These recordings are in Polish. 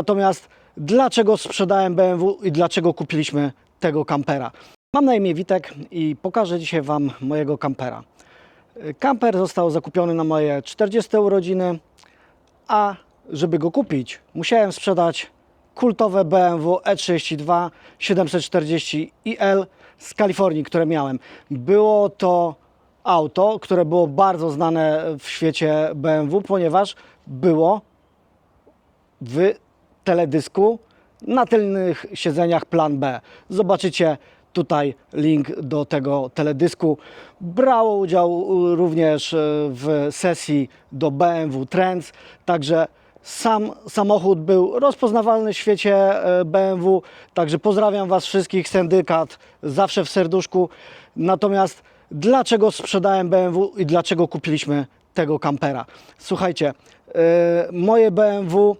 Natomiast dlaczego sprzedałem BMW i dlaczego kupiliśmy tego kampera? Mam na imię Witek i pokażę dzisiaj Wam mojego kampera. Kamper został zakupiony na moje 40 urodziny, a żeby go kupić, musiałem sprzedać kultowe BMW E32 740 IL z Kalifornii, które miałem. Było to auto, które było bardzo znane w świecie BMW, ponieważ było w teledysku na tylnych siedzeniach plan B. Zobaczycie tutaj link do tego teledysku. Brało udział y, również y, w sesji do BMW Trends, także sam samochód był rozpoznawalny w świecie y, BMW, także pozdrawiam Was wszystkich, syndykat, zawsze w serduszku. Natomiast dlaczego sprzedałem BMW i dlaczego kupiliśmy tego kampera? Słuchajcie, moje BMW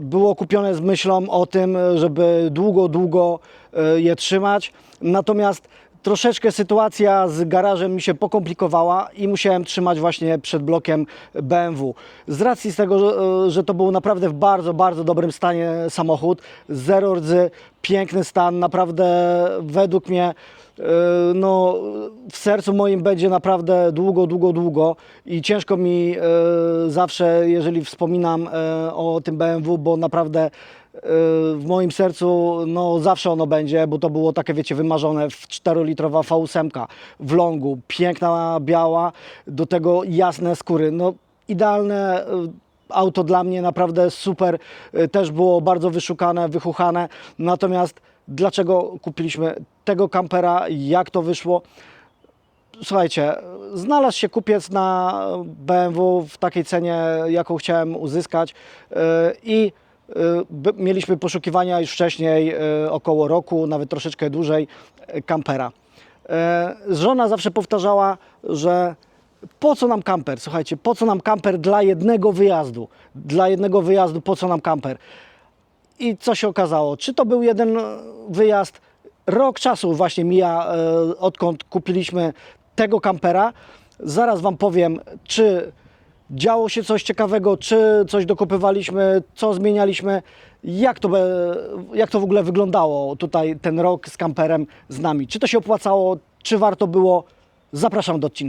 było kupione z myślą o tym, żeby długo, długo e, je trzymać. Natomiast troszeczkę sytuacja z garażem mi się pokomplikowała i musiałem trzymać właśnie przed blokiem BMW. Z racji z tego, że, e, że to był naprawdę w bardzo, bardzo dobrym stanie samochód, zero rdzy, piękny stan, naprawdę według mnie no, w sercu moim będzie naprawdę długo, długo, długo i ciężko mi e, zawsze, jeżeli wspominam e, o tym BMW, bo naprawdę e, w moim sercu no, zawsze ono będzie, bo to było takie, wiecie, wymarzone w 4-litrowa V8 w longu, piękna biała, do tego jasne skóry. No, idealne e, auto dla mnie naprawdę super, też było bardzo wyszukane, wychuchane. Natomiast dlaczego kupiliśmy tego kampera, jak to wyszło? Słuchajcie, znalazł się kupiec na BMW w takiej cenie, jaką chciałem uzyskać y, i y, mieliśmy poszukiwania już wcześniej, y, około roku, nawet troszeczkę dłużej, kampera. Żona zawsze powtarzała, że po co nam kamper? Słuchajcie, po co nam kamper dla jednego wyjazdu? Dla jednego wyjazdu, po co nam kamper? I co się okazało? Czy to był jeden wyjazd? Rok czasu właśnie mija, e, odkąd kupiliśmy tego kampera. Zaraz Wam powiem, czy działo się coś ciekawego, czy coś dokupywaliśmy, co zmienialiśmy, jak to, jak to w ogóle wyglądało tutaj ten rok z kamperem z nami. Czy to się opłacało, czy warto było? Zapraszam do odcinka.